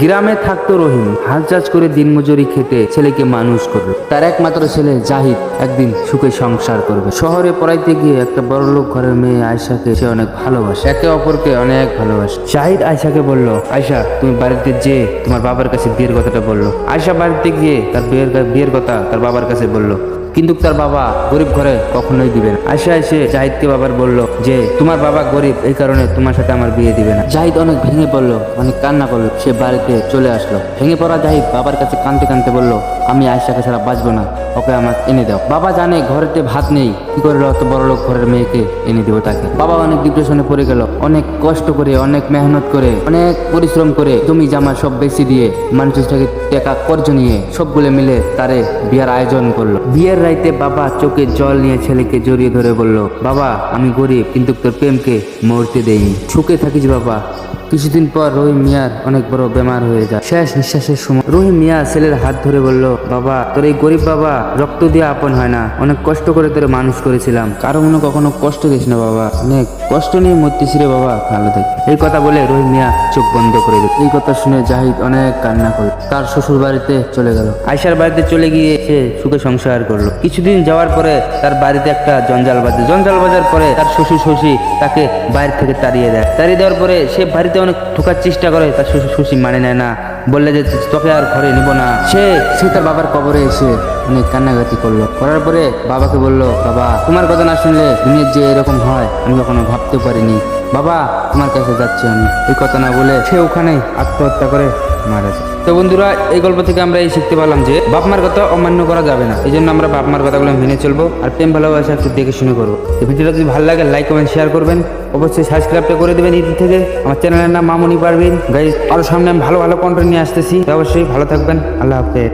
গ্রামে থাকতো রহিম হাল করে দিনমজুরি খেতে ছেলেকে মানুষ করল তার একমাত্র ছেলে জাহিদ একদিন সুখে সংসার করবে। শহরে পড়াইতে গিয়ে একটা বড় লোক ঘরের মেয়ে আয়সাকে সে অনেক ভালোবাসে। একে অপরকে অনেক ভালোবাসে। জাহিদ আয়সাকে বলল আয়সা তুমি বাড়িতে যে তোমার বাবার কাছে বিয়ের কথাটা বলল। আয়সা বাড়িতে গিয়ে তার বিয়ের বিয়ের কথা তার বাবার কাছে বলল কিন্তু তার বাবা গরিব ঘরে কখনোই দিবে না। আয়সা এসে জাহিদকে বাবার বলল যে, তোমার বাবা গরিব, এই কারণে তোমার সাথে আমার বিয়ে দিবে না। জাহিদ অনেক ভেঙে পড়ল, অনেক কান্না করল। সে বাড়িতে চলে আসলো। ভেঙে পড়া জাহিদ বাবার কাছে কানতে কানতে বলল, আমি আয়সাকে ছাড়া বাঁচবো না, ওকে আমাকে এনে দাও। বাবা জানে ঘরেতে ভাত নেই। কি করে অত বড় লোক ঘরের মেয়েকে এনে দেবো তাকে? বাবা অনেক ডিপ্রেশনে পড়ে গেল। অনেক কষ্ট করে, অনেক মেহনত করে, অনেক পরিশ্রম করে জমি জামা সব বেশি দিয়ে মানুষের থেকে টাকা কর্জ নিয়ে সবগুলো মিলে তারে বিয়ার আয়োজন করল। বিয়ের রাইতে বাবা চোখে জল নিয়ে ছেলেকে জড়িয়ে ধরে বলল, বাবা, আমি গরিব, কিন্তু তোর প্রেমকে মরতে দেইনি। সুখে থাকিস বাবা। কিছুদিন পর রহিম মিয়ার অনেক বড় বেমার হয়ে যায়। শেষ নিঃশ্বাসের সময় রহিম মিয়া ছেলের হাত ধরে বলল, বাবা, তোর এই গরিব বাবা রক্ত দিয়ে আপন হয় না। অনেক কষ্ট করে তোরে মানুষ করেছিলাম। কারও মনে কখনো কষ্ট দিস না বাবা। অনেক কষ্ট নিয়ে মরতেছি রে বাবা। ভালো থাকি। এই কথা বলে রহিম মিয়া চোখ বন্ধ করে দিল। এই কথা শুনে জাহিদ অনেক কান্না করল। তার শ্বশুর বাড়িতে চলে গেল। আয়সার বাড়িতে চলে গিয়ে সে সুখে সংসার করল। কিছুদিন যাওয়ার পরে তার বাড়িতে একটা জঞ্জাল বাজে। জঞ্জাল বাজার পরে তার শ্বশুর শ্বশুর তাকে বাইরে থেকে তাড়িয়ে দেয়। তাড়িয়ে দেওয়ার পরে সে বাড়িতে অনেক ঠোকার চেষ্টা করে শ্বশুর শ্বশুর মানে নেয় না। বললে যে তোকে আর ঘরে নিব না। সে সে তার বাবার কবরে এসে অনেক কান্নাকাটি করল। করার পরে বাবাকে বলল, বাবা, তোমার কথা না শুনলে দুনিয়ার যে এরকম হয়, আমি কখনো ভাবতে পারিনি। বাবা, তোমার কাছে যাচ্ছি আমি। এই কথা না বলে সে ওখানে আত্মহত্যা করে মারা যায়। তো বন্ধুরা, এই গল্প থেকে আমরা এই শিখতে পারলাম যে বাপ মার কথা অমান্য করা যাবে না। এই জন্য আমরা বাপ মার কথাগুলো মেনে চলবো আর প্রেম ভালোবাসা একটু দেখে শুনে করব। এই ভিডিওটা যদি ভালো লাগে লাইক কমেন্ট শেয়ার করবেন। অবশ্যই সাবস্ক্রাইবটা করে দেবেন ইউটিউব থেকে। আমার চ্যানেলের নাম মামুনি পারবেন গাইজ আরও সামনে আমি ভালো ভালো কন্টেন্ট নিয়ে আসতেছি। অবশ্যই ভালো থাকবেন। আল্লাহ হাফেজ।